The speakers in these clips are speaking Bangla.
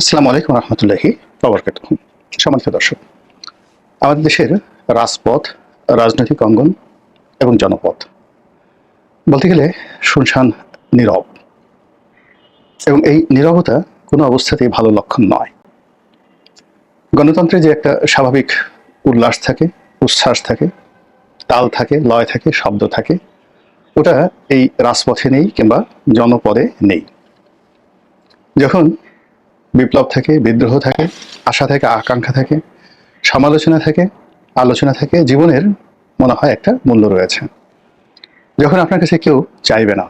আসসালামু আলাইকুম রহমতুল্লাহি প্রবরকাত সম্মানিত দর্শক, আমাদের দেশের রাজপথ, রাজনৈতিক অঙ্গন এবং জনপথ বলতে গেলে শুনশান নীরব। এবং এই নীরবতা কোনো অবস্থাতেই ভালো লক্ষণ নয়। গণতন্ত্রে যে একটা স্বাভাবিক উল্লাস থাকে, উচ্ছ্বাস থাকে, তাল থাকে, লয় থাকে, শব্দ থাকে, ওটা এই রাজপথে নেই কিংবা জনপদে নেই। যখন বিপ্লব থাকে, বিদ্রোহ থাকে, আশা থাকে, আকাঙ্ক্ষা থাকে, সমালোচনা থাকে, আলোচনা থাকে, জীবনের মনে হয় একটা মূল্য রয়েছে। যখন আপনার কাছে কেউ চাইবে না,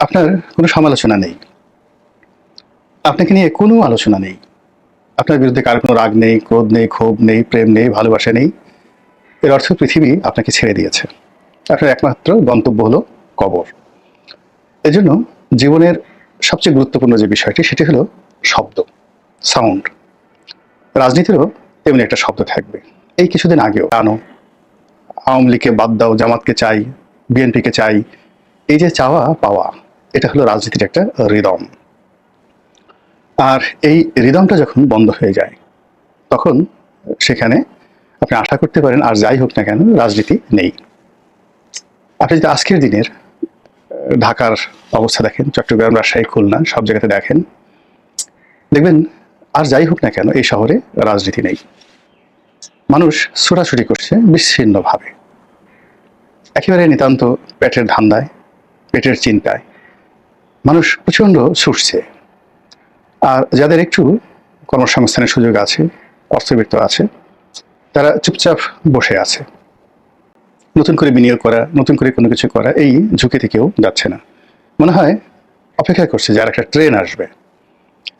আপনার কোনো সমালোচনা নেই, আপনাকে নিয়ে কোনো আলোচনা নেই, আপনার বিরুদ্ধে কার কোনো রাগ নেই, ক্রোধ নেই, ক্ষোভ নেই, প্রেম নেই, ভালোবাসা নেই, এর অর্থ পৃথিবী আপনাকে ছেড়ে দিয়েছে। আপনার একমাত্র গন্তব্য হলো কবর। এজন্য জীবনের সবচেয়ে গুরুত্বপূর্ণ যে বিষয়টি, সেটি হলো শব্দ সাউন্ড রাজনীতিরও তেমনি একটা শব্দ থাকবে। এই কিছুদিন আগেও আনো আওয়ামী লীগকে বাদ দাও, জামাতকে চাই, বিএনপিকে চাই, এই যে চাওয়া পাওয়া, এটা হলো রাজনীতির একটা রিদম আর এই রিদমটা যখন বন্ধ হয়ে যায়, তখন সেখানে আপনি আশা করতে পারেন, আর যাই হোক না কেন, রাজনীতি নেই। আপনি যদি আজকের দিনের ঢাকার অবস্থা দেখেন, চট্টগ্রাম, রাজশাহী, খুলনা, সব জায়গাতে দেখেন। দেখবেন, আর যাই হোক না কেন, এই শহরে রাজনীতি নেই। মানুষ ছোটাছুটি করছে বিচ্ছিন্নভাবে। একেবারে নিতান্ত পেটের ধান্দায়, পেটের চিন্তায়। মানুষ প্রচণ্ড ছুটছে। আর যাদের একটু কর্মসংস্থানের সুযোগ আছে, অর্থবিত্ত আছে, তারা চুপচাপ বসে আছে। নতুন করে বিনিয়োগ করা, নতুন করে কোনো কিছু করা, এই ঝুঁকিতে কেউ যাচ্ছে না। মনে হয় অপেক্ষা করছে যে আর একটা ট্রেন আসবে,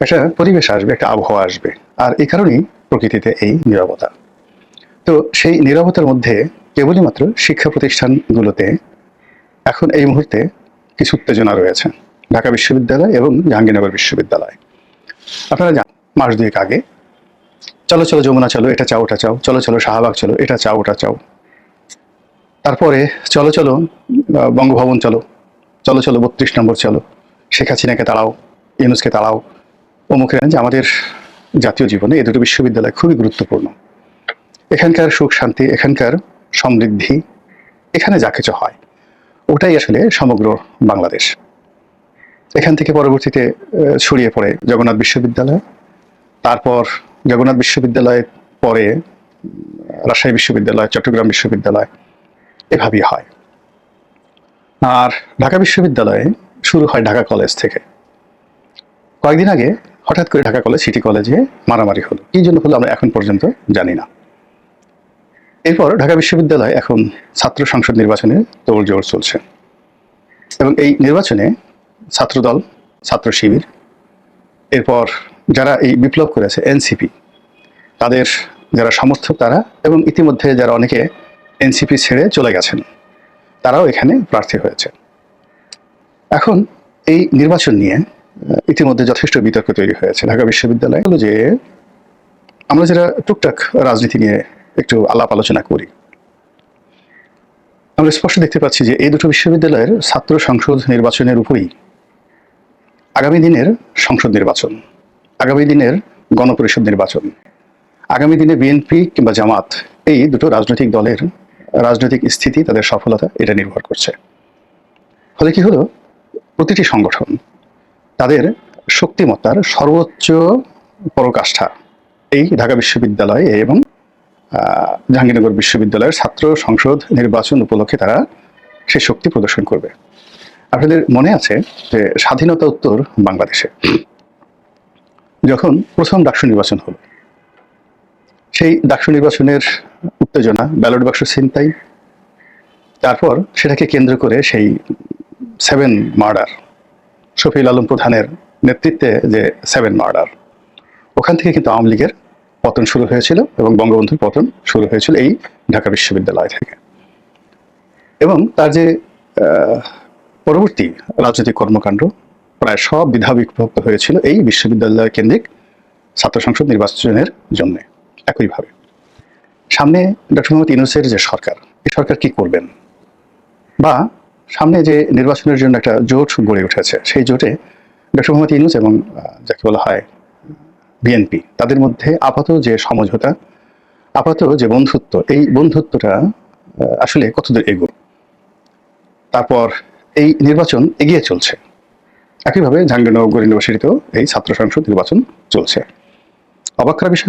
একটা পরিবেশ আসবে, একটা আবহাওয়া আসবে, আর এই কারণেই প্রকৃতিতে এই নিরবতা। তো সেই নিরবতার মধ্যে কেবলই মাত্র শিক্ষা প্রতিষ্ঠানগুলোতে এখন এই মুহূর্তে কিছু উত্তেজনা রয়েছে। ঢাকা বিশ্ববিদ্যালয় এবং জাহাঙ্গীরনগর বিশ্ববিদ্যালয়। আপনারা মাস দুয়েক আগে, চলো চলো, যমুনা, চলো, এটা চাও, ওটা চাও, চলো চলো, শাহবাগ, চলো, এটা চাও, ওটা চাও। তারপরে চলো চলো বঙ্গভবন চলো। চলো চলো, বত্রিশ নম্বর চলো। শেখ হাসিনাকে তাড়াও, ইউনুসকে তাড়াও। অমুকের যে আমাদের জাতীয় জীবনে এই দুটো বিশ্ববিদ্যালয় খুবই গুরুত্বপূর্ণ। এখানকার সুখ, শান্তি, এখানকার সমৃদ্ধি, এখানে যা কিছু হয়, ওটাই আসলে সমগ্র বাংলাদেশ। এখান থেকে পরবর্তীতে ছড়িয়ে পড়ে জগন্নাথ বিশ্ববিদ্যালয়। তারপর জগন্নাথ বিশ্ববিদ্যালয়ের পরে রাজশাহী বিশ্ববিদ্যালয়, চট্টগ্রাম বিশ্ববিদ্যালয় এভাবেই হয়। আর ঢাকা বিশ্ববিদ্যালয়ে শুরু হয় ঢাকা কলেজ থেকে। কয়েকদিন আগে হঠাৎ করে ঢাকা কলেজ, সিটি কলেজে মারামারি হলো। কি জন্য হলো আমরা এখন পর্যন্ত জানি না। এরপর ঢাকা বিশ্ববিদ্যালয় এখন ছাত্র সংসদ নির্বাচনে তোড়জোড় চলছে। এবং এই নির্বাচনে ছাত্রদল, ছাত্র শিবির, এরপর যারা এই বিপ্লব করেছে, এনসিপি, তাদের যারা সমর্থক তারা এবং ইতিমধ্যে যারা অনেকে এনসিপি ছেড়ে চলে গেছেন। তারাও এখানে প্রার্থী হয়েছে। এখন এই নির্বাচন নিয়ে ইতিমধ্যে যথেষ্ট বিতর্ক তৈরি হয়েছে ঢাকা বিশ্ববিদ্যালয়। হলো যে, আমরা যারা টুকটাক রাজনীতি নিয়ে একটু আলাপ আলোচনা করি, আমরা স্পষ্ট দেখতে পাচ্ছি যে এই দুটো বিশ্ববিদ্যালয়ের ছাত্র সংসদ নির্বাচনের উপরই আগামী দিনের সংসদ নির্বাচন, আগামী দিনের গণপরিষদ নির্বাচন, আগামী দিনে বিএনপি কিংবা জামাত, এই দুটো রাজনৈতিক দলের রাজনৈতিক স্থিতি, তাদের সফলতা, এটা নির্ভর করছে। ফলে কি হলো? প্রতিটি সংগঠন তাদের শক্তিমত্তার সর্বোচ্চ পরকাষ্ঠা। এই ঢাকা বিশ্ববিদ্যালয়ে এবং জাহাঙ্গীরনগর বিশ্ববিদ্যালয়ের ছাত্র সংসদ নির্বাচন উপলক্ষে তারা সেই শক্তি প্রদর্শন করবে। আপনাদের মনে আছে যে স্বাধীনতা উত্তর বাংলাদেশে। যখন প্রথম ডাকসু নির্বাচন হলো, সেই ডাকসু নির্বাচনের উত্তেজনা ব্যালট বাক্স ছিনতাই, তারপর সেটাকে কেন্দ্র করে সেই সেভেন মার্ডার শফিউল আলম প্রধানের নেতৃত্বে যে সেভেন মার্ডার ওখান থেকে কিন্তু আওয়ামী লীগের পতন শুরু হয়েছিল এবং বঙ্গবন্ধুর পতন শুরু হয়েছিল এই ঢাকা বিশ্ববিদ্যালয় থেকে। এবং তার যে পরবর্তী রাজনৈতিক কর্মকাণ্ড, প্রায় সব বিধা বিভক্ত হয়েছিল এই বিশ্ববিদ্যালয় কেন্দ্রিক ছাত্র সংসদ নির্বাচনের জন্য, একইভাবে। সামনে ডক্টর মোহাম্মদ ইউনুসের যে সরকার, এই সরকার কি করবেন? বা সামনে যে নির্বাচনের জন্য একটা জোট গড়ে উঠেছে, সেই জোটে ডক্টর মোহাম্মদ ইউনুস এবং যাকে বলা হয় বিএনপি, তাদের মধ্যে আপাত যে সমঝোতা, আপাত যে বন্ধুত্ব, এই বন্ধুত্বটা আসলে কতদূর এগো তারপর এই নির্বাচন এগিয়ে চলছে। একইভাবে জাহাঙ্গীরনগর ইউনিভার্সিটিতেও এই ছাত্র সংসদ নির্বাচন চলছে। অবাক করার বিষয়